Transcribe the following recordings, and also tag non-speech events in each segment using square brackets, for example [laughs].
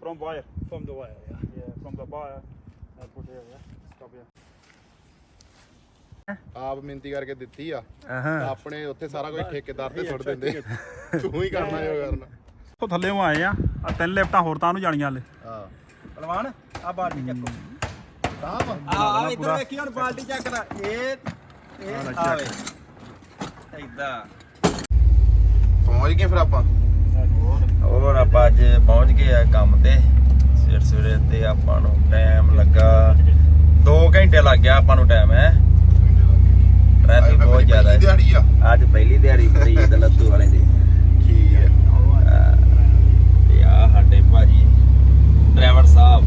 From wire. from the wire. Yeah. Yeah, from the wire. I put here, yeah. Stop here. ਆਪ ਮਿੰਤੀ ਕਰਕੇ ਦਿੱਤੀ ਆ। ਆਪਣੇ ਉੱਥੇ ਸਾਰਾ ਕੁਝ ਠੇਕੇਦਾਰ ਤੇ ਸੁੱਟ ਦਿੰਦੇ ਤੂੰ ਹੀ ਕਰਨਾ ਜੋ ਕਰਨਾ। ਉਹ ਥੱਲੇ ਆਏ ਆ। ਆ ਤਿੰਨ ਲਿਫਟਾਂ ਹੋਰ ਤਾਂ ਨੂੰ ਜਾਣੀਆਂ ਹਲੇ। ਹਾਂ। ਪਹਿਲਵਾਨ ਆ ਬਾਲਟੀ ਚੱਕੋ। ਤਾਂ ਵਾ। ਆ ਆ ਇੱਧਰ ਵੇਖੀ ਹੁਣ ਬਾਲਟੀ ਚੱਕ ਲੈ। ਇਹ ਇਹ ਆਵੇ ਇਦਾਂ। ਪਹੁੰਚ ਗਏ ਫਿਰ ਆਪਾਂ। ਹੋਰ ਆਪਾਂ ਅੱਜ ਪਹੁੰਚ ਗਏ ਆ ਕੰਮ ਤੇ। ਸਵੇਰ ਸਵੇਰੇ ਤੇ ਆਪਾਂ ਨੂੰ ਟਾਈਮ ਲੱਗਾ 2 ਘੰਟੇ ਲੱਗ ਗਿਆ ਆਪਾਂ ਨੂੰ ਟਾਈਮ ਹੈ? ਟ੍ਰੈਫਿਕ ਬਹੁਤ ਜ਼ਿਆਦਾ ਹੈ। ਅੱਜ ਪਹਿਲੀ ਦਿਹਾੜੀ ਪ੍ਰੀਤ ਲੱਤੂ ਵਾਲੇ ਦੀ। ਠੀਕ ਹੈ। ਤੇ ਆ ਸਾਡੇ ਭਾਜੀ ਡਰਾਈਵਰ ਸਾਹਿਬ।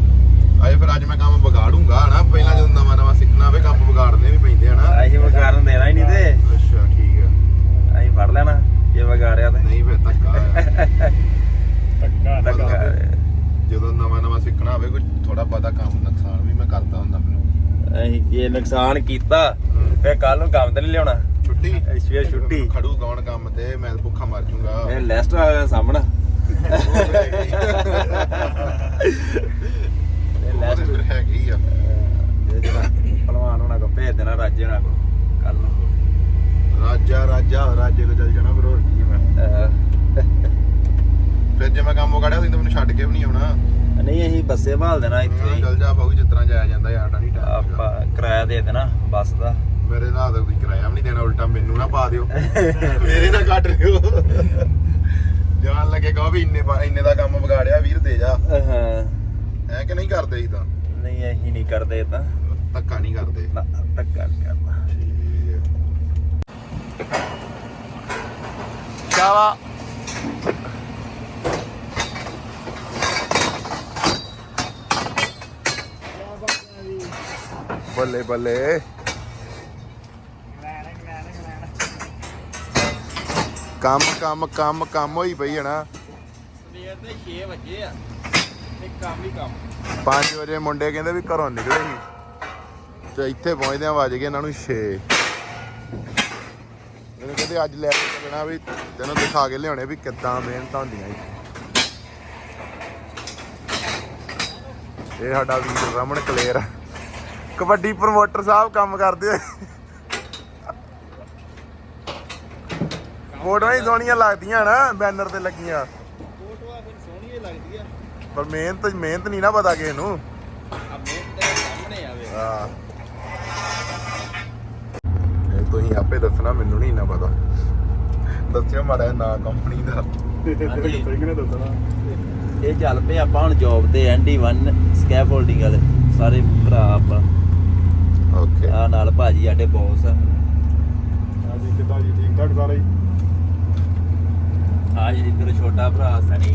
ਅਜੇ ਫਿਰ ਅੱਜ ਮੈਂ ਕੰਮ ਵਿਗਾੜੂੰਗਾ ਹਨਾ? ਪਹਿਲਾਂ ਜਦੋਂ ਨਵਾਂ ਨਵਾਂ ਸਿੱਖਣਾ ਹੋਵੇ ਕੰਮ ਵਿਗਾੜਨੇ ਵੀ ਪੈਂਦੇ ਹਨਾ? ਅਸੀਂ ਵਕਾਰਨ ਦੇਣਾ ਹੀ ਨਹੀਂ ਤੇ। ਅੱਛਾ ਠੀਕ ਹੈ। ਅਸੀਂ ਫੜ ਲੈਣਾ। ਜੇ ਵਿਗਾੜਿਆ ਤੇ। ਨਹੀਂ ਫਿਰ ਧੱਕਾ। ਧੱਕਾ ਧੱਕਾ ਜਦੋਂ ਨਵਾਂ ਨਵਾਂ ਸਿੱਖਣਾ ਹੋਵੇ ਕੋਈ ਥੋੜਾ ਬਹੁਤਾ ਕੰਮ ਨੁਕਸਾਨ ਵੀ ਮੈਂ ਕਰਦਾ ਹੁੰਦਾ ਮੈਨੂੰ। ਅਸੀਂ ਜੇ ਨੁਕਸਾਨ ਕੀਤਾ ਫੇ ਕੱਲ ਨੂੰ ਕੰਮ ਤੇ ਨਹੀਂ ਲਿਆਉਣਾ। ਛੁੱਟੀ? ਸਵੇਰ ਛੁੱਟੀ। ਖੜੂ ਕੌਣ ਕੰਮ ਤੇ? ਮੈਂ ਤਾਂ ਭੁੱਖਾ ਮਰ ਜਾਊਂਗਾ ਇਹ ਲੈਸਟ ਆ ਗਿਆ ਸਾਹਮਣਾ। ਇਹ ਫਿਰ ਹੈਗੀ ਆ। ਇਹ ਜਿਹੜਾ ਪਹਿਲਵਾਨ ਹੋਣਾ ਕੋ ਭੇਜ ਦੇਣਾ ਰਾਜੇ ਹੋਣਾ ਕੋ ਕੱਲ ਨੂੰ। ਰਾਜਾ ਰਾਜਾ ਰਾਜੇ ਕੋ ਚੱਲ ਜਾਣਾ ਫਿਰ ਹੋਰ ਕੀ ਹੈ ਮੈਂ। ਫਿਰ ਜੇ ਮੈਂ ਕੰਮ ਵਿਗਾੜਿਆ ਤੁਸੀਂ ਤਾਂ ਮੈਨੂੰ ਛੱਡ ਕੇ ਵੀ ਨਹੀਂ ਆਉਣਾ। ਨਹੀਂ ਅਸੀਂ ਬੱਸੇ ਭਾਲ ਦੇਣਾ ਇੱਥੇ ਹਾਂ, ਹੀ ਚੱਲ ਜਾ ਬਾਬੂ ਜਿਸ ਤਰ੍ਹਾਂ ਜਾਇਆ ਜਾਂਦਾ ਯਾਰ ਨਹੀਂ ਟਾਈਮ ਆਪਾਂ ਕਿਰਾਇਆ ਦੇ ਦੇਣਾ ਬੱਸ ਦਾ। ਮੇਰੇ ਨਾਲ ਤਾਂ ਕੋਈ ਕਿਰਾਇਆ ਵੀ ਨਹੀਂ ਦੇਣਾ ਉਲਟਾ ਮੈਨੂੰ ਨਾ ਪਾ ਦਿਓ। [laughs] ਮੇਰੇ ਨਾਲ ਕੱਟ ਲਿਓ। ਜਾਣ ਲੱਗੇ ਕਹੋ ਵੀ ਇੰਨੇ ਪਾ- ਇੰਨੇ ਦਾ ਕੰਮ ਵਿਗਾੜਿਆ ਵੀਰ ਦੇ ਜਾ। ਹਾਂ। ਐ ਕਿ ਨਹੀਂ ਕਰਦੇ ਸੀ ਤਾਂ? ਨਹੀਂ ਅਸੀਂ ਨਹੀਂ ਕਰਦੇ ਇਹ ਤਾਂ। ਧੱਕਾ ਨਹੀਂ ਕਰਦੇ। ਨਾ ਧੱਕਾ ਨਹੀਂ ਕਰਨਾ। ਚਾਵਾ ਬੱਲੇ ਬੱਲੇ। ਕੰਮ ਕੰਮ ਕੰਮ ਕੰਮ ਹੋਈ ਪਈ ਹੈ ਨਾ ਸਵੇਰ ਦੇ 6 ਵਜੇ ਆ। ਤੇ ਕੰਮ ਹੀ ਕੰਮ। 5 ਵਜੇ ਮੁੰਡੇ ਕਹਿੰਦੇ ਵੀ ਘਰੋਂ ਨਿਕਲੇ ਸੀ। ਤੇ ਇੱਥੇ ਪਹੁੰਚਦਿਆਂ ਵੱਜ ਗਏ ਇਹਨਾਂ ਨੂੰ 6 ਕਹਿੰਦੇ ਅੱਜ ਲੈ ਕੇ ਚੱਲਣਾ ਵੀ ਤੈਨੂੰ ਦਿਖਾ ਕੇ ਲਿਆਉਣੇ ਵੀ ਕਿੱਦਾਂ ਮਿਹਨਤਾਂ ਹੁੰਦੀਆਂ ਜੀ। ਇਹ ਸਾਡਾ ਵੀਰ ਰਮਨ ਕਲੇਰ ਕਬੱਡੀ ਪ੍ਰਮੋਟਰ ਸਾਹਿਬ ਕੰਮ ਕਰਦੇ ਆ। ਫੋਟੋਆਂ ਹੀ ਸੋਹਣੀਆਂ ਲੱਗਦੀਆਂ ਨਾ ਬੈਨਰ ਤੇ ਲੱਗੀਆਂ। ਫੋਟੋਆਂ ਫਿਰ ਸੋਹਣੀਆਂ ਲੱਗਦੀਆਂ। ਪਰ ਮਿਹਨਤ ਮਿਹਨਤ ਨਹੀਂ ਨਾ ਪਤਾ ਕਿਸੇ ਨੂੰ। ਆ ਮਿਹਨਤ ਸਾਹਮਣੇ ਆਵੇ। ਹਾਂ। ਤੁਸੀਂ ਆਪੇ ਦੱਸਣਾ ਮੈਨੂੰ ਨਹੀਂ ਨਾ ਪਤਾ। ਦੱਸਿਓ ਮਾੜਾ ਨਾਂ ਕੰਪਨੀ ਦਾ। ਹਾਂਜੀ। ਸਿੰਘ ਨੇ ਦੱਸਣਾ ਇਹ ਚੱਲ ਪਏ ਆਪਾਂ ਹੁਣ ਜੌਬ ਤੇ ਐਨਡੀ1 ਸਕੈਫੋਲਡਿੰਗ ਵਾਲੇ ਸਾਰੇ ਭਰਾ ਆਪਾਂ। ਓਕੇ ਆ ਨਾਲ ਭਾਜੀ ਸਾਡੇ ਬੌਸ ਆ। ਕਿੱਦਾਂ ਜੀ? ਠੀਕ ਠਾਕ ਸਾਰੇ? ਆ ਜੀ ਇੱਧਰ ਛੋਟਾ ਭਰਾ ਸਨੀ।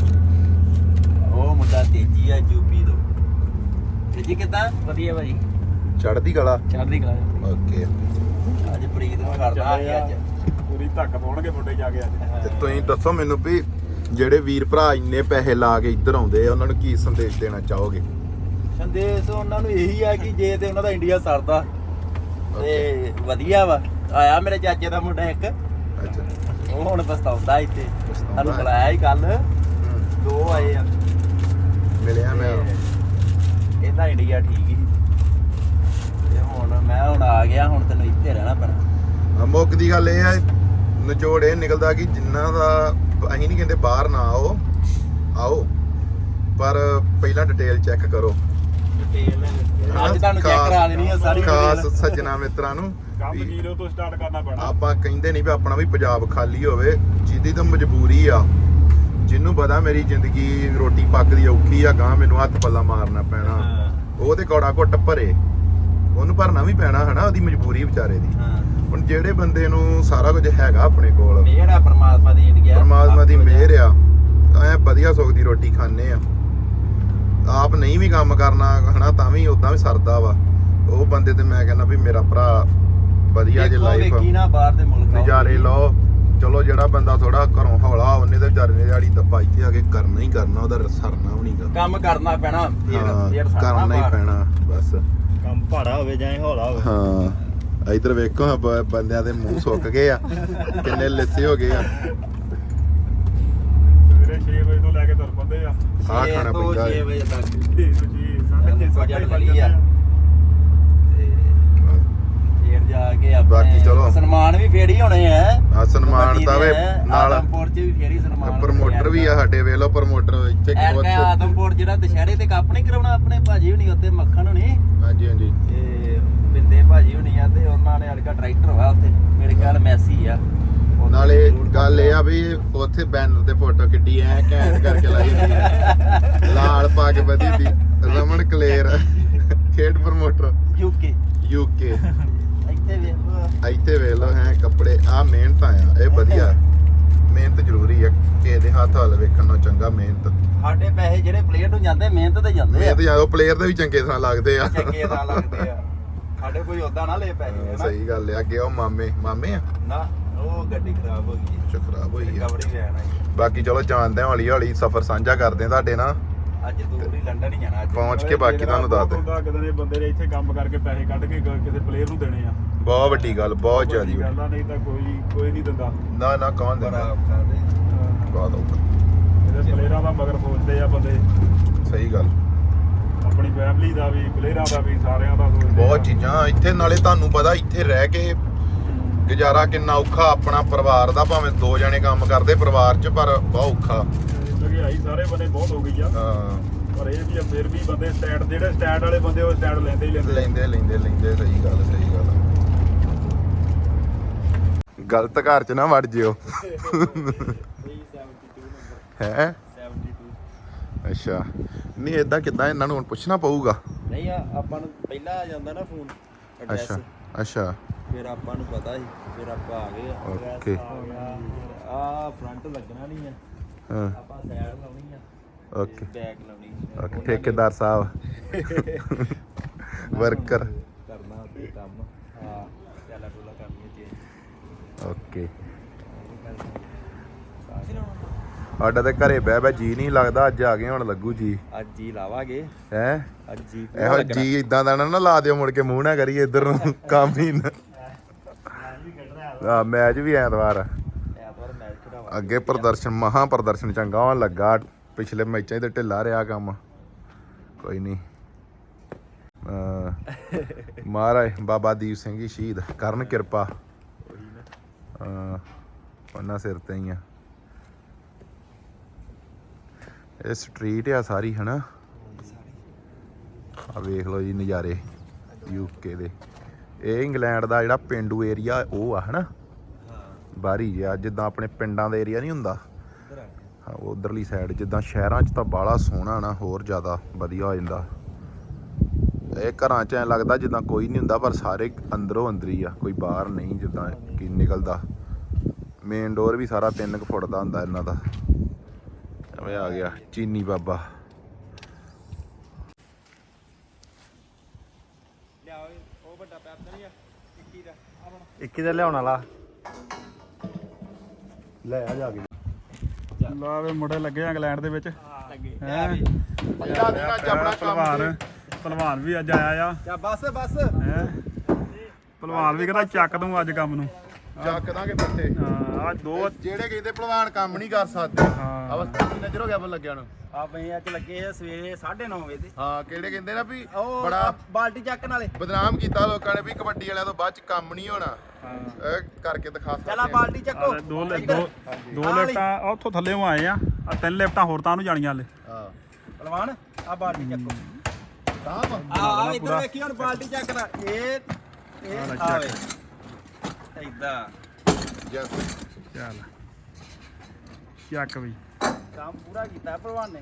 ਉਹ ਮੁੰਡਾ ਤੇਜੀ ਆ ਯੂਪੀ ਤੋਂ। ਤੇਜੀ ਕਿਦਾਂ? ਵਧੀਆ ਭਾਜੀ। ਚੜਦੀ ਕਲਾ? ਚੜ੍ਹਦੀ ਕਲਾ। ਓਕੇ ਅੱਜ ਪ੍ਰੀਤ ਨੂੰ ਕਰਦਾ ਆ ਅੱਜ। ਪੂਰੀ ਧੱਕ ਪਾਉਣਗੇ ਮੁੰਡੇ ਜਾ ਕੇ ਅੱਜ। ਤੇ ਤੁਸੀਂ ਦੱਸੋ ਮੈਨੂੰ ਵੀ ਜਿਹੜੇ ਵੀਰ ਭਰਾ ਇੰਨੇ ਪੈਸੇ ਲਾ ਕੇ ਇੱਧਰ ਆਉਂਦੇ ਆ ਉਹਨਾਂ ਨੂੰ ਕੀ ਸੰਦੇਸ਼ ਦੇਣਾ ਚਾਹੋਗੇ? ਸੰਦੇਸ਼ ਉਹਨਾਂ ਨੂੰ ਇਹੀ ਆ ਕਿ ਜੇ ਤੇ ਉਹਨਾਂ ਦਾ ਇੰਡੀਆ ਸਰਦਾ ਤੇ ਵਧੀਆ ਵਾ। ਆਇਆ ਮੇਰੇ ਚਾਚੇ ਦਾ ਮੁੰਡਾ ਇੱਕ। ਅੱਛਾ। ਉਹ ਹੁਣ ਪਛਤਾਉਂਦਾ ਇੱਥੇ। ਸਾਨੂੰ। ਬੁਲਾਇਆ ਹੀ। ਕੱਲ ਦੋ ਆਏ ਆ। ਮਿਲਿਆ ਮੈਂ। ਇਹਦਾ ਇੰਡੀਆ ਠੀਕ ਮੈਂ ਹੁਣ ਆ ਗਿਆ ਹੁਣ ਤੈਨੂੰ ਇੱਥੇ ਰਹਿਣਾ ਪੈਣਾ। ਮੁੱਕ ਦੀ ਗੱਲ ਇਹ ਹੈ ਨਿਚੋੜ ਇਹ ਨਿਕਲਦਾ ਕਿ ਜਿੰਨਾ ਦਾ ਅਸੀਂ ਨਹੀਂ ਕਹਿੰਦੇ ਬਾਹਰ ਨਾ ਆਓ ਆਓ ਪਰ ਪਹਿਲਾਂ ਡਿਟੇਲ ਚੈੱਕ ਕਰੋ। ਅੱਜ ਤੁਹਾਨੂੰ ਚੈੱਕ ਕਰਾ ਦੇਣੀ ਆ ਸਾਰੀ ਖਾਸ detail। ਸੱਜਣਾ ਮਿੱਤਰਾਂ ਨੂੰ ਕੰਮ ਵੀ ਜ਼ੀਰੋ ਤੋਂ ਸਟਾਰਟ ਕਰਨਾ ਪੈਣਾ। ਆਪਾਂ ਕਹਿੰਦੇ ਨਹੀਂ ਵੀ ਆਪਣਾ ਵੀ ਪੰਜਾਬ ਖਾਲੀ ਹੋਵੇ ਜਿਹਦੀ ਤਾਂ ਮਜਬੂਰੀ ਆ। ਜਿਹਨੂੰ ਪਤਾ ਮੇਰੀ ਜ਼ਿੰਦਗੀ ਰੋਟੀ ਪੱਕਦੀ ਔਖੀ ਆ ਗਾਂ ਮੈਨੂੰ ਹੱਥ ਪੱਲਾ ਮਾਰਨਾ ਪੈਣਾ। ਹਾਂ। ਉਹ ਤੇ ਕੌੜਾ ਘੁੱਟ ਭਰੇ। ਉਹਨੂੰ ਭਰਨਾ ਵੀ ਪੈਣਾ ਹਨਾ ਉਹਦੀ ਮਜਬੂਰੀ ਵਿਚਾਰੇ ਦੀ। ਹਾਂ। ਹੁਣ ਜਿਹੜੇ ਬੰਦੇ ਨੂੰ ਸਾਰਾ ਕੁਝ ਹੈਗਾ ਆਪਣੇ ਕੋਲ ਮਿਹਰ ਆ ਪਰਮਾਤਮਾ ਦੀ ਇੰਡੀਆ ਪਰਮਾਤਮਾ ਦੀ ਮਿਹਰ ਆ ਐ ਵਧੀਆ ਸੁੱਖ ਦੀ ਰੋਟੀ ਖਾਣੇ ਆ। ਆਪ ਨਹੀਂ ਵੀ ਕੰਮ ਕਰਨਾ ਹਨਾ ਤਾਂ ਵੀ ਉਦਾਂ ਵੀ ਸਰਦਾ ਵਾ। ਉਹ ਬੰਦੇ ਤੇ ਮੈਂ ਕਹਿੰਦਾ ਵੀ ਮੇਰਾ ਭਰਾ ਵਧੀਆ ਜੇ ਦੇਖੋ ਲਾਈਫ ਵੇਖੀ ਨਾ ਬਾਹਰ ਦੇ ਮੁਲਕ ਨਜ਼ਾਰੇ ਲਓ ਚਲੋ ਜਿਹੜਾ ਬੰਦਾ ਥੋੜਾ ਘਰੋਂ ਹੌਲਾ ਉਹਨੇ ਤੇ ਵਿਚਾਰੇ ਨੇ ਦਿਹਾੜੀ ਦੱਪਾ ਇੱਥੇ ਆ ਕੇ ਕਰਨਾ ਹੀ ਕਰਨਾ ਉਹਦਾ ਸਰਨਾ ਵੀ ਨਹੀਂਗਾ ਕੰਮ ਕਰਨਾ ਪੈਣਾ ਫੇਰ ਫੇਰ ਸਰਨਾ ਕਰਨਾ ਹੀ। ਪੈਣਾ ਬਸ। ਕੰਮ ਭਾੜਾ ਹੋਵੇ ਜਾਂ ਹੌਲਾ ਹੋਵੇ। ਹਾਂ ਇਧਰ ਵੇਖੋ ਬ- ਬੰਦਿਆਂ ਦੇ ਮੂੰਹ ਸੁੱਕ ਗਏ ਆ ਕਿੰਨੇ ਲਿੱਸੇ ਹੋ ਗਏ ਆ। ਸਵੇਰੇ 6 ਵਜੇ ਤੋਂ ਲੈ ਕੇ ਤੁਰ ਪੰਦੇ ਆ। ਆਹ ਛੇ ਖਾਣਾ ਤੋਂ ਪੈਂਦਾ ਛੇ ਹੈ। ਵਜੇ ਤੱਕ। ਜੀ ਸਾਢੇ ਛੇ, ਵਜੇ ਸੱਤ ਵਾਲੀ ਆ ਤੇ ਫੇਰ ਜਾ ਕੇ ਆਪਣੇ ਬਾਕੀ ਚਲੋ। ਸਨਮਾਨ ਵੀ ਫੇਰ ਹੀ ਹੋਣੇ ਆ। ਆ ਸਨਮਾਨ ਤਾਂ ਵੇ ਨਾਲ ਆਦਮਪੁਰ ਚ ਵੀ ਫੇਰ ਹੀ ਸਨਮਾਨ ਪ੍ਰਮੋਟਰ ਵੀ ਆ ਸਾਡੇ ਵੇਖ ਲਓ ਪ੍ਰਮੋਟਰ ਇੱਥੇ ਐ ਉੱਥੇ। ਆਦਮਪੁਰ ਜਿਹੜਾ ਦੁਸ਼ਹਿਰੇ ਤੇ ਕੱਪ ਨਹੀਂ ਕਰਾਉਣਾ ਆਪਣੇ ਭਾਜੀ ਹੁਣੀ ਉੱਤੇ ਮੱਖਣ ਹੁਣੀ। ਹਾਂਜੀ ਹਾਂਜੀ। ਤੇ ਬਿੰਦੇ ਭਾਜੀ ਹੁਣੀ ਆ ਤੇ ਉਹਨਾਂ ਨੇ ਅੜਕਾ ਟਰੈਕਟਰ ਵਾ ਉੱਥੇ। ਮੇਰੇ ਖਿਆਲ ਮੈਸੀ ਆ। ਉਹ ਨਾਲੇ ਜ਼ਰੂਰ ਗੱਲ ਇਹ ਆ ਵੀ ਉੱਥੇ ਬੈਨਰ ਤੇ ਫੋਟੋ ਕਿੱਡੀ ਐ ਘੈਂਟ ਕਰਕੇ ਲਾਈ ਹੁੰਦੀ ਆ। [laughs] ਲਾਲ ਪਾ ਕੇ ਵਧੀ ਦੀ ਰਮਨ ਕਲੇਰ ਖੇਡ ਪ੍ਰਮੋਟਰ। ਯੂਕੇ ਯੂਕੇ ਇੱਥੇ ਵੇਖ ਇੱਥੇ ਵੇਖ ਲਓ ਹੈ ਕੱਪੜੇ ਆ ਮਿਹਨਤ ਆ ਇਹ ਵਧੀਆ। ਮਿਹਨਤ ਜ਼ਰੂਰੀ ਆ ਕਿਸੇ ਦੇ ਹੱਥ ਹਲ ਵੇਖਣ ਨੂੰ ਚੰਗਾ ਮਿਹਨਤ। ਸਾਡੇ ਪੈਸੇ ਜਿਹੜੇ ਪਲੇਅਰ ਨੂੰ ਜਾਂਦੇ ਮਿਹਨਤ ਤੇ ਜਾਂਦੇ ਆ। ਮਿਹਨਤ ਜਦੋਂ ਪਲੇਅਰ ਦੇ ਵੀ ਚੰਗੇ ਤਰ੍ਹਾਂ ਲੱਗਦੇ ਆ। ਚੰਗੇ ਦਾ ਲੱਗਦੇ ਆ। ਸਾਡੇ ਕੋਈ ਉਦਾਂ ਨਾ ਲੈ ਪੈਸੇ ਹਨਾ? ਸਹੀ ਗੱਲ ਆ ਅੱਗੇ ਉਹ ਮਾਮੇ ਮਾਮੇ ਆ? ਨਾ ਉਹ ਗੱਡੀ ਖਰਾਬ ਹੋ ਗਈ। ਚ ਖਰਾਬ ਹੋਈ ਆ। ਰਿਕਵਰੀ ਲੈਣ ਆਈ ਬਾਕੀ ਚਲੋ ਜਾਣਦੇ ਹਾਂ ਹੌਲੀ ਹੌਲੀ ਸਫ਼ਰ ਸਾਂਝਾ ਕਰਦੇ ਹਾਂ ਤੁਹਾਡੇ ਨਾਲ। ਅੱਜ ਦੂਰ ਹੀ ਲੰਡਨ ਹੀ ਜਾਣਾ ਅੱਜ। ਪਹੁੰਚ ਕੇ ਬਾਕੀ ਤੁਹਾਨੂੰ ਦੱਸ ਦੇ ਬੰਦੇ ਨੇ ਇੱਥੇ ਕੰਮ ਕਰਕੇ ਪੈਸੇ ਕੱਢ ਕੇ ਗ- ਕਿਸੇ ਪਲੇਅਰ ਨੂੰ ਦੇਣੇ ਆ। ਬਹੁਤ ਵੱਡੀ ਗੱਲ ਬਹੁਤ ਜ਼ਿਆਦੀ ਵੱਡੀ ਗੱਲ ਨਹੀਂ ਤਾਂ ਕੋਈ ਕੋਈ ਨਹੀਂ ਦਿੰਦਾ। ਨਾ ਨਾ ਕੌਣ ਦਿੰਦਾ? ਬਹੁਤ ਔਖਾ। ਇਹਦੇ ਪਲੇਅਰਾਂ ਦਾ ਮਗਰ ਸੋਚਦੇ ਆ ਬੰਦੇ। ਸਹੀ ਗੱਲ। ਆਪਣੀ ਫੈਮਿਲੀ ਦਾ ਵੀ ਪਲੇਅਰਾਂ ਦਾ ਵੀ ਸਾਰਿਆਂ ਦਾ ਸੋਚਦੇ ਬਹੁਤ। ਚੀਜ਼ਾਂ ਇੱਥੇ ਨਾਲੇ ਤੁਹਾਨੂੰ ਪਤਾ ਇੱਥੇ ਰਹਿ ਕੇ ਗੁਜ਼ਾਰਾ ਕਿੰਨਾ ਔਖਾ ਆਪਣਾ ਪਰਿਵਾਰ ਦਾ ਭਾਵੇਂ ਦੋ ਜਣੇ ਕੰਮ ਕਰਦੇ ਪਰਿਵਾਰ 'ਚ ਪਰ ਬਹੁਤ ਔਖਾ। ਮਹਿੰਗਾਈ ਸਾਰੇ ਬੰਦੇ ਬਹੁਤ ਹੋ ਗਈ ਆ। ਹਾਂ। ਪਰ ਇਹ ਵੀ ਆ ਫਿਰ ਵੀ ਬੰਦੇ ਸਟੈਂਡ ਜਿਹੜੇ ਸਟੈਂਡ ਵਾਲੇ ਬੰਦੇ ਉਹ ਸਟੈਂਡ ਲੈਂਦੇ ਹੀ ਲੈਂਦੇ। ਲੈਂਦੇ ਲੈਂਦੇ ਲੈਂਦੇ ਸਹੀ ਗੱਲ ਸਹੀ ਗੱਲ। ਗਲਤ ਘਰ 'ਚ ਨਾ ਵੜ ਜਿਓ। ਹੈ? 72 ਅੱਛਾ। ਨਹੀਂ ਇਦਾਂ ਕਿਦਾਂ ਇਹਨਾਂ ਨੂੰ ਹੁਣ ਪੁੱਛਣਾ ਪਊਗਾ? ਨਹੀਂ ਆ ਆਪਾਂ ਨੂੰ ਪਹਿਲਾਂ ਆ ਜਾਂਦਾ ਨਾ ਫੋਨ ਐਡਰੈਸ ਅੱਛਾ ਅੱਛਾ। ਫਿਰ ਆਪਾਂ ਨੂੰ ਪਤਾ ਸੀ ਫਿਰ ਆਪਾਂ ਆ ਗਏ ਓਕੇ। ਆ ਫਰੰਟ ਲੱਗਣਾ ਨਹੀਂ ਆ। ਹਾਂ। ਆਪਾਂ ਸਾਈਡ ਲਾਉਣੀ ਆ। ਓਕੇ। ਬੈਕ ਲਾਉਣੀ। ਓਕੇ ਠੇਕੇਦਾਰ ਸਾਹਿਬ। [laughs] ਵਰਕਰ। ਕਰਨਾ ਤੇ ਕੰਮ। ਆ ਚੱਲਾ ਟੋਲਾ ਕਰਨੀ ਚੇਂਜ ਓਕੇ। ਸਾਡਾ ਤੇ ਘਰੇ ਬਹਿ ਬਹਿ ਜੀ ਨਹੀਂ ਲੱਗਦਾ ਅੱਜ ਆ ਗਏ ਹੁਣ ਲੱਗੂ ਜੀ। ਅੱਜ ਜੀ ਲਾਵਾਂਗੇ। ਹੈ? ਅੱਜ ਜੀ ਇਹੋ ਜੀ ਇਦਾਂ ਦਾ ਨਾ ਲਾ ਦਿਓ ਮੁੜ ਕੇ ਮੂੰਹ ਨਾ ਕਰੀਏ ਇੱਧਰ ਨੂੰ ਕੰਮ ਹੀ ਨਾ। ਆ ਮੈਚ ਵੀ ਐਤਵਾਰ ਆ। ਐਤਵਾਰ ਮੈਚ ਖੜਾਵਾ ਅੱਗੇ ਪ੍ਰਦਰਸ਼ਨ ਮਹਾ ਪ੍ਰਦਰਸ਼ਨ ਚੰਗਾ ਹੋਣ ਲੱਗਾ। ਪਿਛਲੇ ਮੈਚਾਂ ਤੇ ਢਿੱਲਾ ਰਿਹਾ ਕੰਮ। ਕੋਈ ਨਹੀਂ। [laughs] ਮਹਾਰਾਜ ਬਾਬਾ ਦੀਪ ਸਿੰਘ ਜੀ ਸ਼ਹੀਦ। ਕਰਨ ਕਿਰਪਾ। ਉਹਨਾਂ ਸਿਰ ਤੇ ਹੀ ਆ ਇਹ ਸਟਰੀਟ ਆ ਸਾਰੀ ਹਨਾ ਆ ਵੇਖ ਲਓ ਜੀ ਨਜ਼ਾਰੇ ਯੂਕੇ ਦੇ। ਇਹ ਇੰਗਲੈਂਡ ਦਾ ਜਿਹੜਾ ਪਿੰਡੂ ਏਰੀਆ ਉਹ ਆ ਹਨਾ? ਬਾਹਰੀ ਜਿਹਾ ਜਿੱਦਾਂ ਆਪਣੇ ਪਿੰਡਾਂ ਦਾ ਏਰੀਆ ਨਹੀਂ ਹੁੰਦਾ। ਉਧਰਲੀ ਸਾਈਡ ਜਿੱਦਾਂ ਸ਼ਹਿਰਾਂ 'ਚ ਤਾਂ ਬਾਲਾ ਸੋਹਣਾ ਨਾ ਹੋਰ ਜ਼ਿਆਦਾ ਵਧੀਆ ਹੋ ਜਾਂਦਾ। ਇਹ ਘਰਾਂ 'ਚ ਐ ਲੱਗਦਾ ਜਿੱਦਾਂ ਕੋਈ ਨਹੀਂ ਹੁੰਦਾ ਪਰ ਸਾਰੇ ਅੰਦਰੋਂ ਅੰਦਰ ਹੀ ਆ ਕੋਈ ਬਾਹਰ ਨਹੀਂ ਜਿੱਦਾਂ ਕੀ ਨਿਕਲਦਾ। ਮੇਨ ਡੋਰ ਵੀ ਸਾਰਾ 3 ਫੁੱਟ ਦਾ ਹੁੰਦਾ ਇਹਨਾਂ ਦਾ। ਐਵੇਂ ਆ ਗਿਆ ਚੀਨੀ ਬਾਬਾ। ਲਿਆ ਉਹ ਵੱਡਾ ਪੈਪ ਤਾਂ ਨਹੀਂ ਆ 21 ਦਾ ਆ ਬਣਾ 21 ਦਾ ਲਿਆਉਣ ਵਾਲਾ। ਲੈ ਆ ਜਾ ਕੇ। ਲਾ ਵੇ ਮੁੰਡੇ ਲੱਗੇ ਆ ਇੰਗਲੈਂਡ ਦੇ ਵਿੱਚ। ਲੱਗੇ। ਹੈਂ? ਵੀ। ਪੰਜਾਹ ਦਿਨ ਅੱਜ ਆਪਣਾ ਕੰਮ ਭਲਵਾਨ ਭਲਵਾਨ ਵੀ ਅੱਜ ਆਇਆ ਆ। ਚਾ ਬਸ ਬਸ? ਹੈ? ਭਲਵਾਨ ਵੀ ਕਹਿੰਦਾ ਚੱਕ ਦੂੰ ਅੱਜ ਕੰਮ ਨੂੰ। ਚੱਕ ਦਾਂਗੇ ਬੱਟੇ ਹਾਂ ਅੱਜ ਦੋ ਜਿਹੜੇ ਕਹਿੰਦੇ ਭਲਵਾਨ ਕੰਮ ਨਹੀਂ ਕਰ ਸਕਦੇ। ਹਾਂ। ਅਵਸਥਾ ਕੀ ਨਜ਼ਰ ਹੋ ਗਿਆ ਬਲ ਲੱਗਿਆ ਨੂੰ? ਆ ਬਈ ਅੱਜ ਲੱਗੇ ਆ ਸਵੇਰੇ 9:30 ਵਜੇ ਤੇ ਹਾਂ ਕਿਹੜੇ ਕਹਿੰਦੇ ਨਾ ਵੀ ਉਹ ਬੜਾ ਬਾਲਟੀ ਚੱਕਣ ਵਾਲੇ। ਬਦਨਾਮ ਕੀਤਾ ਲੋਕਾਂ ਨੇ ਵੀ ਕਬੱਡੀ ਵਾਲਿਆਂ ਤੋਂ ਬਾਅਦ ਚ ਕੰਮ ਨਹੀਂ ਹੋਣਾ। ਹਾਂ। ਇਹ ਕਰਕੇ ਦਿਖਾ ਸਕਦੇ ਚੱਲ ਆ। ਬਾਲਟੀ ਚੱਕੋ। ਆਹ ਦੋ ਲੈ-। ਦੋ ਦੋ ਆਹ। ਲਿਫਟਾਂ ਆਹ ਉੱਥੋਂ ਥੱਲੇੋਂ ਆਏ ਆ। ਆ ਤਿੰਨ ਲਿਫਟਾਂ ਹੋਰ ਤਾਂ ਨੂੰ ਜਾਣੀਆਂ ਹਲੇ। ਹਾਂ। ਪਹਿਲਵਾਨ ਆ ਬਾਲਟੀ ਚੱਕੋ। ਆ ਆ ਇੱਧਰ ਵੇਖੀ ਹੁਣ ਬਾਲਟੀ ਚੱਕਦਾ ਇਹ ਇਹ ਆਹ ਲੈ ਚੱਕ। ਆਵੇ ਇਦਾਂ। Yes. ਚੱਲ। ਚੱਕ ਵੀ ਕੰਮ ਪੂਰਾ ਕੀਤਾ ਪਹਿਲਵਾਨ ਨੇ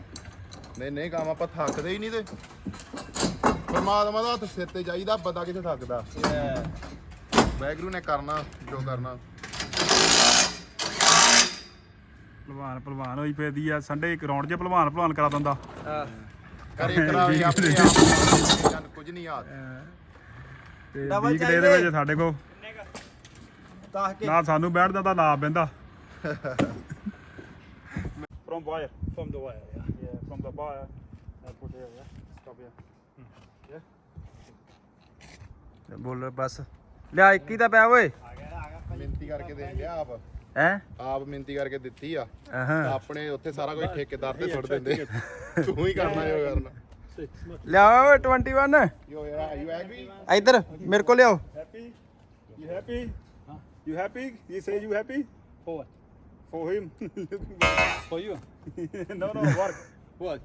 ਨਹੀਂ ਨਹੀਂ ਕੰਮ ਆਪਾਂ ਥੱਕਦੇ ਹੀ ਨਹੀਂ ਤੇ। ਪਰਮਾਤਮਾ ਦਾ ਹੱਥ ਸਿਰ ਤੇ ਚਾਹੀਦਾ ਬੰਦਾ ਕਿੱਥੇ ਥੱਕਦਾ? ਵੈਗਰੂ ਨੇ ਕਰਨਾ ਜੋ ਕਰਨਾ। ਭਲਵਾਨ ਭਲਵਾਨ ਹੋਈ ਫੇਰਦੀ ਆ। ਸੰਡੇ ਗਰਾਊਂਡ 'ਚ ਭਲਵਾਨ ਭਲਵਾਨ ਕਰਾ ਦਿੰਦਾ। ਕਰੇ ਕਰਾਵੇ ਆਪਣੇ ਆਪ ਜਨ ਕੁਝ ਨਹੀਂ ਯਾਦ। ਤੇ Double ਵੀਕ ਡੇ ਦੇ ਚਾਹੀਦੇ। ਵਿੱਚ ਸਾਡੇ ਕੋਲ। ਤਾਂ ਕੇ? ਨਾ ਸਾਨੂੰ ਬੈਠ ਦਾ ਤਾਂ ਨਾ ਬੈਂਦਾ from wire. From the wire yeah. Yeah from the wire. I put here yeah. Stop here. ਬੋਲ ਬਸ। ਲਿਆ 21 ਦਾ ਪਿਆ ਓਏ। ਮਿਹਨਤੀ ਕਰਕੇ ਦੇ ਲਿਆ ਆਪ। ਹੈ ਆਪ ਮਿੰਤੀ ਕਰਕੇ ਦਿੱਤੀ ਆ ਹਾਂ ਆਪਣੇ ਉੱਥੇ ਸਾਰਾ ਕੁਝ ਠੇਕੇਦਾਰ ਤੇ ਸੁੱਟ ਦਿੰਦੇ ਤੂੰ ਹੀ ਕਰਨਾ ਜੋ ਕਰਨਾ ਲਿਆਓ 21 ਯੋ ਯਾਰ ਯੂ ਐਗਰੀ ਇੱਧਰ ਮੇਰੇ ਕੋਲ ਲਿਆਓ Happy? You happy? You happy? He say you happy? For what? For him. For you? no, no, work.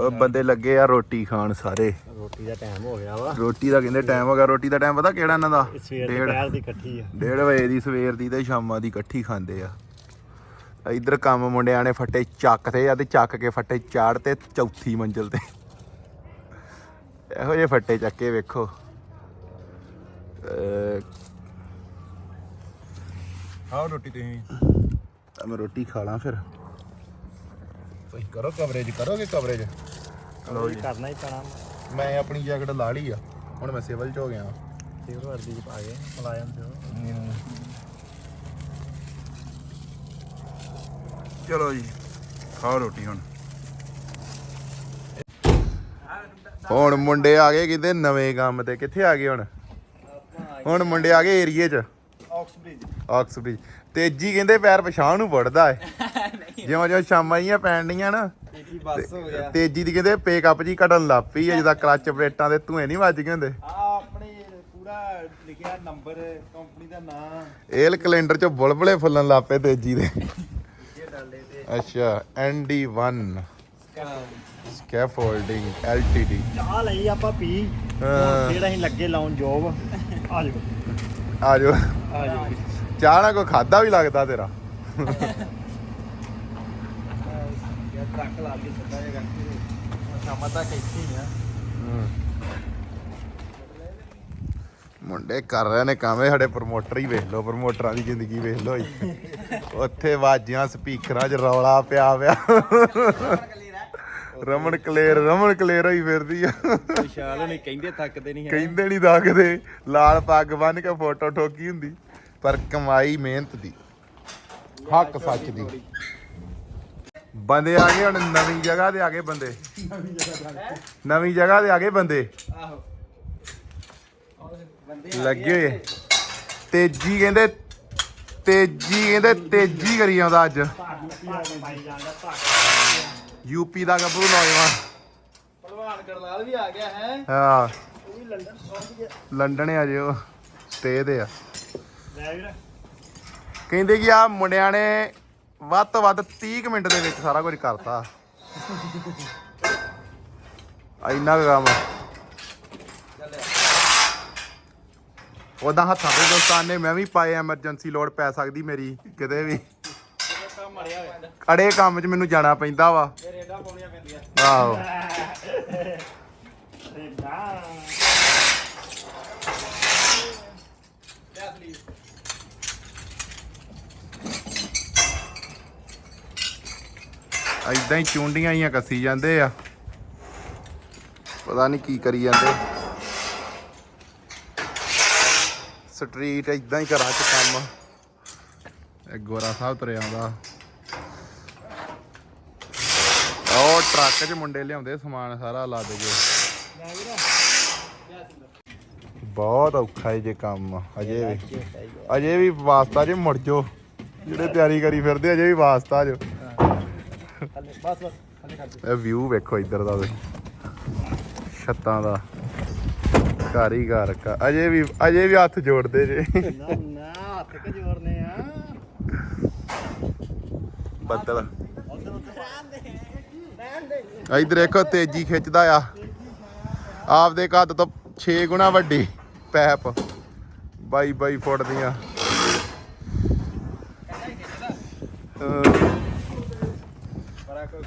ਉਹ ਬੰਦੇ ਲੱਗੇ ਆ ਰੋਟੀ ਖਾਣ ਸਾਰੇ। ਰੋਟੀ ਦਾ ਟਾਈਮ ਹੋ ਗਿਆ ਵਾ। ਰੋਟੀ ਦਾ ਕਹਿੰਦੇ ਟਾਈਮ ਹੋ ਗਿਆ? ਰੋਟੀ ਦਾ ਟਾਈਮ ਪਤਾ ਕਿਹੜਾ ਇਹਨਾਂ ਦਾ? ਸਵੇਰ ਦੀ ਇਕੱਠੀ ਆ। ਡੇਢ ਵਜੇ ਦੀ ਸਵੇਰ ਦੀ ਤੇ ਸ਼ਾਮਾਂ ਦੀ ਇਕੱਠੀ ਖਾਂਦੇ ਆ। ਇਧਰ ਕੰਮ ਮੁੰਡਿਆਂ ਨੇ ਫੱਟੇ ਚੱਕਦੇ ਆ ਤੇ ਚੱਕ ਕੇ ਫੱਟੇ ਚਾੜ ਤੇ ਚੌਥੀ ਮੰਜ਼ਲ ਤੇ। ਇਹੋ ਜਿਹੇ ਫੱਟੇ ਚੱਕੇ ਵੇਖੋ। ਅਹ ਖਾਓ ਰੋਟੀ ਤੁਸੀਂ। ਮੈਂ ਰੋਟੀ ਖਾ ਲਾਂ ਫਿਰ। ਤੁਸੀਂ ਕਰੋ ਕਵਰੇਜ ਕਰੋਗੇ ਕਵਰੇਜ ਲਓ ਜੀ ਕਰਨਾ ਹੀ ਪੈਣਾ। ਮੈਂ ਆਪਣੀ ਜੈਕਟ ਲਾ ਲਈ ਆ। ਹੁਣ ਮੈਂ ਸਿਵਲ ਚ ਹੋ ਗਿਆ। ਸਿਰ ਵਰਦੀ ਚ ਪਾ ਕੇ ਮੁਲਾਇਮ ਤੇ ਚਲੋ ਜੀ ਖਾਓ ਰੋਟੀ ਹੁਣ। ਹੁਣ ਮੁੰਡੇ ਆ ਗਏ ਕਿਤੇ ਨਵੇਂ ਕੰਮ ਤੇ। ਕਿੱਥੇ ਆ ਗਏ ਹੁਣ? ਹੁਣ ਮੁੰਡੇ ਆ ਗਏ ਏਰੀਏ 'ਚ। ਆਕਸਬ੍ਰਿਜ ਆਕਸਬ੍ਰਿਜ ਤੇਜੀ ਕਹਿੰਦੇ ਪੈਰ ਪਛਾਣ ਨੂੰ ਵੜਦਾ ਏ। [laughs] ਜਿਉਂ ਜਿਉਂ ਸ਼ਾਮਾਂ ਜੀਆਂ ਪੈਣ ਡੀਆਂ ਨਾ ਤੇਜੀ ਬੱਸ ਹੋ ਗਿਆ। ਤੇਜੀ ਦੀ ਕਹਿੰਦੇ ਪੇਕਅਪ ਜੀ ਘਟਣ ਲੱਗ ਪਈ ਆ ਜਿੱਦਾਂ ਕਲੱਚ ਪਲੇਟਾਂ ਦੇ ਧੂਏ ਨਹੀਂ ਵੱਜ ਗਏ ਹੁੰਦੇ। ਆ ਆਪਣੇ ਪੂਰਾ ਲਿਖਿਆ ਨੰਬਰ ਕੰਪਨੀ ਦਾ ਨਾਮ ਏਲ ਕੈਲੰਡਰ 'ਚ ਬੁਲਬੁਲੇ ਫੁੱਲਣ ਲੱਗ ਪਏ ਤੇਜੀ ਦੇ। ਇਹ ਡਾਲੇ ਤੇ। ਅੱਛਾ ND1 ਸਕੈਫੋਲਡਿੰਗ LTD ਚਾਹ ਲਈ ਆਪਾਂ ਪੀ। ਹਾਂ। ਜਿਹੜਾ ਅਸੀਂ ਲੱਗੇ ਲਾਉਣ ਜੋਬ ਆ ਜਾਓ। ਆ ਜਾਓ। ਆ ਜਾਓ। ਚਾਹ ਨਾਲ ਕੋਈ ਖਾਦਾ ਵੀ ਲੱਗਦਾ ਤੇਰਾ? [laughs] ਟਰੱਕ ਲਾ ਕੇ ਸਿੱਧਾ ਜਿਹਾ ਕਰਕੇ ਸ਼ਾਮਾਂ ਤੱਕ ਇੱਥੇ ਹੀ ਆ। ਮੁੰਡੇ ਕਰ ਰਹੇ ਨੇ ਕੰਮ ਇਹ ਸਾਡੇ ਪ੍ਰਮੋਟਰ ਹੀ ਵੇਖ ਲਓ ਪ੍ਰਮੋਟਰਾਂ ਦੀ ਜ਼ਿੰਦਗੀ ਵੇਖ ਲਓ। ਉੱਥੇ ਵਾਜੀਆਂ ਸਪੀਕਰਾਂ 'ਚ ਰੌਲਾ ਪਿਆ ਪਿਆ। ਰਮਨ ਕਲੇਰ ਰਮਨ ਕਲੇਰ ਹੋਈ ਫਿਰਦੀ ਆ। ਵਿਸ਼ਾਲ ਨਹੀਂ ਕਹਿੰਦੇ ਥੱਕਦੇ ਨਹੀਂ ਕਹਿੰਦੇ ਨਹੀਂ ਦਾਗਦੇ ਲਾਲ ਪੱਗ ਬੰਨ ਕੇ ਫੋਟੋ ਠੋਕੀ ਹੁੰਦੀ ਪਰ ਕਮਾਈ ਮਿਹਨਤ ਦੀ। ਹੱਕ ਸੱਚ ਦੀ। ਬੰਦੇ ਆ ਗਏ ਹੁਣ ਨਵੀਂ ਜਗ੍ਹਾ ਤੇ ਆ ਗਏ ਬੰਦੇ। ਨਵੀਂ ਜਗ੍ਹਾ ਤੇ ਆ ਗਏ ਬੰਦੇ। ਆਹੋ ਲੱਗੇ ਹੋਏ। ਤੇਜੀ ਕਹਿੰਦੇ ਤੇਜੀ ਕਹਿੰਦੇ ਤੇਜੀ ਕਰੀ ਆਉਂਦਾ ਅੱਜ। ਯੂਪੀ ਦਾ ਗੱਭਰੂ ਨੌਜਵਾਨ। ਭਲਵਾਨ ਗਰਲਾਲ ਵੀ ਆ ਗਿਆ ਹੈ। ਹਾਂ। ਉਹ ਵੀ ਲੰਡਨ ਪਹੁੰਚ ਗਿਆ। ਲੰਡਨ ਆ ਜਿਓ ਸਟੇ ਤੇ ਆ। ਕਹਿੰਦੇ ਕਿ ਆ ਮੁੰਡਿਆਂ ਨੇ ਵੱਧ ਤੋਂ ਵੱਧ 30 ਕੁ ਮਿੰਟ ਦੇ ਵਿੱਚ ਸਾਰਾ ਕੁਝ ਕਰਤਾ। ਆ ਇੰਨਾ ਕੁ ਕੰਮ ਉਦਾਂ ਹੱਥਾਂ ਦੇ ਦੋਸਤਾਨ ਨੇ ਮੈਂ ਵੀ ਪਾਏ ਐਮਰਜੈਂਸੀ ਲੋਡ ਪੈ ਸਕਦੀ ਮੇਰੀ ਕਿਤੇ ਵੀ। ਅੜੇ ਕੰਮ 'ਚ ਮੈਨੂੰ ਜਾਣਾ ਪੈਂਦਾ ਵਾ। ਆਹੋ ਤੇ ਦਾ ਲੈ ਸਲੀਪ ਐਦਾਂ ਹੀ ਚੁੰਡੀਆਂ ਹੀ ਕੱਸੀ ਜਾਂਦੇ ਆ। ਪਤਾ ਨਹੀਂ ਕੀ ਕਰੀ ਜਾਂਦੇ। ਸਟਰੀਟ ਐਦਾਂ ਹੀ ਘਰਾਂ 'ਚ ਕੰਮ। ਇਹ ਗੋਰਾ ਸਾਹਿਬ ਤੁਰਿਆ ਆਉਂਦਾ। ਉਹ ਟਰੱਕ 'ਚ ਮੁੰਡੇ ਲਿਆਉਂਦੇ ਸਮਾਨ ਸਾਰਾ ਲੱਦ ਕੇ। ਬਹੁਤ ਔਖਾ ਹੈ ਜੇ ਕੰਮ, ਅਜੇ ਵੀ। ਅਜੇ ਵੀ ਵਾਸਤਾ ਜੇ ਮੁੜ ਜੋ ਜਿਹੜੇ ਤਿਆਰੀ ਕਰੀ ਫਿਰਦੇ, ਅਜੇ ਵੀ ਵਾਸਤਾ ਜੋ ਬਸ ਬਸ ਕਰ ਇਹ ਵਿਊ ਵੇਖੋ ਇੱਧਰ ਦਾ। ਛੱਤਾਂ ਦਾ ਘਰ ਹੀ ਘਰ ਕਾ ਅਜੇ ਵੀ ਅਜੇ ਵੀ ਹੱਥ ਜੋੜਦੇ ਜੇ। ਨਾ ਨਾ ਹੱਥ ਕਿ ਜੋੜਨੇ ਆ? ਬੱਦਲ। ਇੱਧਰ ਦੇਖੋ ਤੇਜੀ ਖਿੱਚਦਾ ਆ। ਆਪਦੇ ਕੱਦ ਤੋਂ 6 ਗੁਣਾ ਵੱਡੀ ਪੈਪ। 22 22 ਫੁੱਟ ਦੀਆਂ ਅਹ ਬੜਾ ਕੋਈ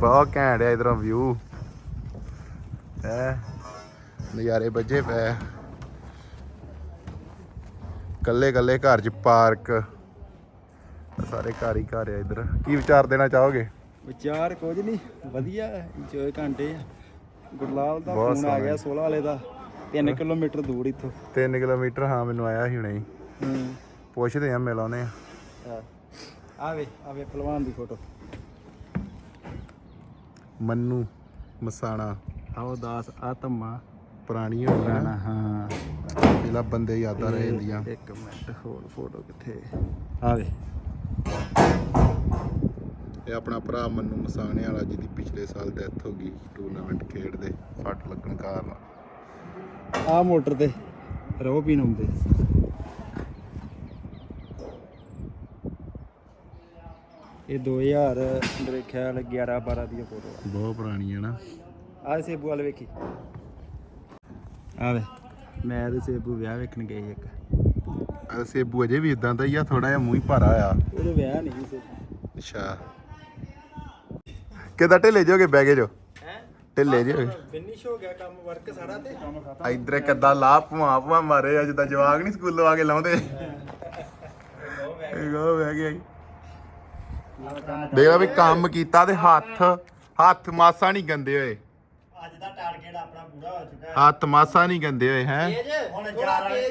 ਬਹੁਤ ਘੈਂਟ ਆ ਇਧਰੋਂ ਵਿਊ ਹੈ? ਨਜ਼ਾਰੇ ਵੱਜੇ ਪਏ। ਕੱਲੇ ਕੱਲੇ ਘਰ ਚ ਪਾਰਕ। ਸਾਰੇ ਘਰ ਹੀ ਘਰ ਆ ਇਧਰ। ਕੀ ਵਿਚਾਰ ਦੇਣਾ ਚਾਹੋਗੇ? ਵਿਚਾਰ ਕੁਝ ਨਹੀਂ। ਵਧੀਆ ਇੰਜੋਏ ਘੰਟੇ ਆ। ਗੁਰਲਾਲ ਦਾ ਬਹੁਤ ਫੋਨ ਆ ਸੋਹਣਾ। ਗਿਆ 16 ਵਾਲੇ ਦਾ। 3 ਕਿਲੋਮੀਟਰ ਦੂਰ ਇੱਥੋਂ। 3 ਕਿਲੋਮੀਟਰ ਹਾਂ ਮੈਨੂੰ ਆਇਆ ਸੀ ਹੁਣੇ ਹੀ। ਹੂੰ। ਪੁੱਛਦੇ ਆ ਮਿਲਾਉਨੇ ਆ ਆਵੇ ਆਵੇ ਪਹਿਲਵਾਨ ਦੀ ਫੋਟੋ ਮੰਨੂ ਮਸਾਣਾ। ਆਓ ਦਾਸ ਆ ਧੰਮਾ। ਪੁਰਾਣੀ ਹੋ ਗਈ ਨਾ ਹਾਂ। ਇਹਲਾ ਬੰਦੇ ਯਾਦਾਂ ਰਹਿ ਜਾਂਦੀਆਂ। ਇੱਕ ਮਿੰਟ ਹੋਰ ਫੋਟੋ ਕਿੱਥੇ? ਆਵੇ। ਇਹ ਆਪਣਾ ਭਰਾ ਮੰਨੂ ਮਸਾਣੇ ਵਾਲਾ ਜਿਹਦੀ ਪਿਛਲੇ ਸਾਲ ਡੈਥ ਹੋ ਗਈ ਟੂਰਨਾਮੈਂਟ ਖੇਡਦੇ ਫੱਟ ਲੱਗਣ ਕਾਰਨ। ਆ ਮੋਟਰ ਤੇ ਰੋ ਪੀਣ ਆਉਂਦੇ। ਇਹ 2000 ਮੇਰੇ ਖਿਆਲ 11 12 ਦੀ ਫੋਟੋ ਬਹੁਤ ਪੁਰਾਣੀ ਹੈ ਨਾ। ਆ ਸੇਬੂ ਵਾਲੇ ਵੇਖੀ। ਆਵੇ ਮੈਂ ਤੇ ਸੇਬੂ ਵਿਆਹ ਵੇਖਣ ਗਏ ਇੱਕ। ਆ ਸੇਬੂ ਅਜੇ ਵੀ ਇਦਾਂ ਦਾ ਹੀ ਆ ਥੋੜਾ ਜਿਹਾ ਮੂੰਹ ਹੀ ਭਾਰਾ ਆ। ਉਹਦੇ ਵਿਆਹ ਨਹੀਂ ਸੀ। ਅੱਛਾ। ਕਿਦਾਂ ਢਿੱਲੇ ਜੋਗੇ ਬਹਿ ਗਏ ਜੋ? ਹੈ? ਢਿੱਲੇ ਜੋ ਫਿਨਿਸ਼ ਹੋ ਗਿਆ ਕੰਮ ਵਰਕ ਸਾਰਾ ਤੇ। ਇਧਰ ਕਿੱਦਾਂ ਲਾ ਭਵਾ ਭਵਾ ਮਾਰੇ ਆ ਜਿੱਦਾਂ ਜਵਾਗ ਨਹੀਂ ਸਕੂਲੋਂ ਆ ਕੇ ਲਾਉਂਦੇ। ਇਹ ਗੋ ਬਹਿ ਗਿਆ। ਦੇਖ ਲਾ ਵੀ ਕੰਮ ਕੀਤਾ ਤੇ ਹੱਥ ਹੱਥ ਮਾਸਾ ਨਹੀਂ ਗੰਦੇ ਹੋਏ। ਅੱਜ ਦਾ ਟਾਰਗੇਟ ਆਪਣਾ ਪੂਰਾ ਹੋ ਚੁੱਕਾ ਹੱਥ ਮਾਸਾ ਨਹੀਂ ਗੰਦੇ ਹੋਏ ਹੈ? ਹੁਣ ਯਾਰ ਵਾਲੇ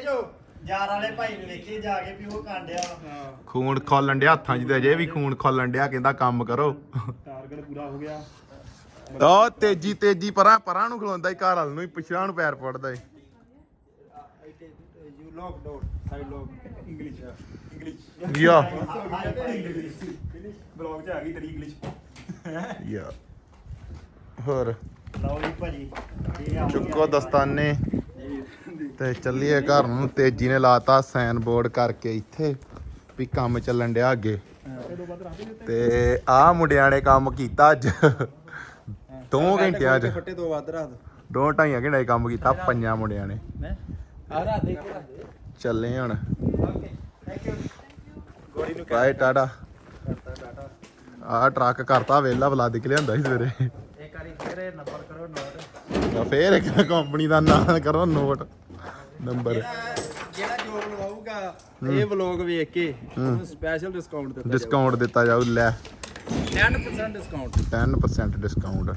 ਯਾਰ ਵਾਲੇ ਭਾਈ ਨੂੰ ਵੇਖੀ ਜਾ ਕੇ ਵੀ ਉਹ ਕਾਂਡਿਆ ਖੂਨ ਖੋਲਣ ਡਿਆ ਹੱਥਾਂ 'ਚ ਤੇ ਅਜੇ ਵੀ ਖੂਨ ਖੋਲਣ ਡਿਆ ਕਹਿੰਦਾ ਕੰਮ ਕਰੋ। ਟਾਰਗੇਟ ਪੂਰਾ ਹੋ ਗਿਆ। ਉਹ ਤੇਜੀ ਤੇਜੀ ਪਰਾਂ ਪਰਾਂ ਨੂੰ ਖਲੋਂਦਾ ਹੀ ਘਰ ਵਾਲ ਨੂੰ ਹੀ ਪਿਛਾਂ ਨੂੰ ਪੈਰ ਪੜਦਾ ਏ ਸਾਈਡ ਲੌਕ ਇੰਗਲਿਸ਼ ਇੰਗਲਿਸ਼ ਯਾ ਬਲੌਗ 'ਚ ਆ ਗਈ ਤੇਰੀ ਇੰਗਲਿਸ਼ ਯਾ ਹੋਰ? ਲਓ ਜੀ ਭਾਜੀ। ਇਹ ਆ ਚੁੱਕੋ ਦਸਤਾਨੇ। ਤੇ ਚੱਲੀਏ ਘਰ ਨੂੰ। ਤੇਜੀ ਨੇ ਲਾਤਾ ਸਾਈਨ ਬੋਰਡ ਕਰਕੇ ਇੱਥੇ ਵੀ ਕੰਮ ਚੱਲਣ ਡਿਆ ਅੱਗੇ। ਤੇ ਆਹ ਮੁੰਡਿਆਂ ਨੇ ਕੰਮ ਕੀਤਾ ਅੱਜ। ਦੋ ਘੰਟਿਆਂ 'ਚ। ਫੱਟੇ ਤੋਂ ਵੱਧ ਰਾਤ। ਦੋ ਢਾਈਆਂ ਘੰਟੇ 'ਚ ਕੰਮ ਕੀਤਾ ਪੰਜਾਂ ਮੁੰਡਿਆਂ ਨੇ। ਮੈਂ ਆ ਰਾਤ ਦੇ ਕੇ ਰਾਤ ਦੇ ਚੱਲੇ ਹੁਣ। ਓਕੇ ਥੈਂਕ ਯੂ ਗੋੜੀ ਨੂੰ ਬਾਏ ਟਾਟਾ ਟਰੱਕ ਕਰਤਾ ਵੇਲਾ ਬਲਾ ਦਿਖ ਲਿਆਂਦਾ ਸੀ ਸਵੇਰੇ। ਇੱਕ ਵਾਰੀ ਫੇਰ ਨੰਬਰ ਕਰੋ ਨੋਟ ਆ ਫੇਰ ਇੱਕ ਕੰਪਨੀ ਦਾ ਨਾਮ ਕਰੋ ਨੋਟ ਨੰਬਰ ਜਿਹੜਾ ਜੋਬ ਲਵਾਊਗਾ ਇਹ ਵਲੌਗ ਵੇਖ ਕੇ ਉਹਨੂੰ ਸਪੈਸ਼ਲ ਡਿਸਕਾਊਂਟ ਦਿੱਤਾ ਡਿਸਕਾਊਂਟ ਦਿੱਤਾ ਜਾਊ ਲੈ। 10% ਡਿਸਕਾਊਂਟ 10% ਡਿਸਕਾਊਂਟ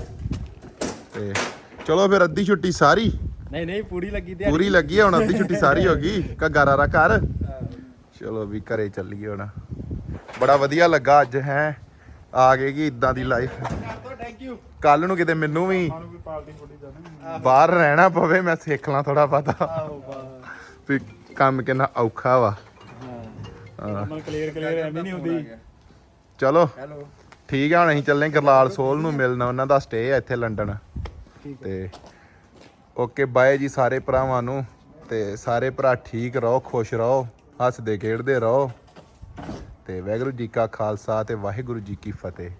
ਤੇ ਚਲੋ ਫਿਰ ਅੱਧੀ ਛੁੱਟੀ ਸਾਰੀ। ਨਹੀਂ ਨਹੀਂ ਪੂਰੀ ਲੱਗੀ ਤੇ ਪੂਰੀ ਲੱਗੀ ਹੁਣ ਅੱਧੀ ਛੁੱਟੀ ਸਾਰੀ ਹੋ ਗਈ। ਘੱਗਾ ਰਾ ਕਰ ਚਲੋ ਵੀ ਘਰੇ ਚੱਲੀਏ ਹੁਣ। ਬੜਾ ਵਧੀਆ ਲੱਗਾ ਅੱਜ ਹੈ? ਆ ਗਏ ਕਿ ਇਦਾਂ ਦੀ ਲਾਈਫ ਥੈਂਕ ਯੂ ਕੱਲ ਨੂੰ ਕਿਤੇ ਮੈਨੂੰ ਵੀ ਬਾਹਰ ਰਹਿਣਾ ਪਵੇ ਮੈਂ ਸਿੱਖ ਲਾਂ ਥੋੜਾ ਪਤਾ ਵੀ ਕੰਮ ਕਿੰਨਾ ਔਖਾ ਵਾ। ਹਾਂ। ਹਾਂ। ਮਨ ਕਲੀਅਰ ਕਲੀਅਰ ਐਵੇਂ ਨਹੀਂ ਹੁੰਦੀ। ਚਲੋ। ਹੈਲੋ ਠੀਕ ਆ ਹੁਣ ਅਸੀਂ ਚੱਲੇ ਗਰਲਾਲ ਸੋਲ ਨੂੰ ਮਿਲਣਾ। ਉਹਨਾਂ ਦਾ ਸਟੇ ਆ ਇੱਥੇ ਲੰਡਨ। ਠੀਕ ਤੇ ਓਕੇ, ਬਾਏ ਜੀ ਸਾਰੇ ਭਰਾਵਾਂ ਨੂੰ ਤੇ ਸਾਰੇ ਭਰਾ ਠੀਕ ਰਹੋ, ਖੁਸ਼ ਰਹੋ, ਹੱਸਦੇ ਖੇਡਦੇ ਰਹੋ ਤੇ ਵਾਹਿਗੁਰੂ ਜੀ ਕਾ ਖਾਲਸਾ ਤੇ ਵਾਹਿਗੁਰੂ ਜੀ ਕੀ ਫਤਿਹ।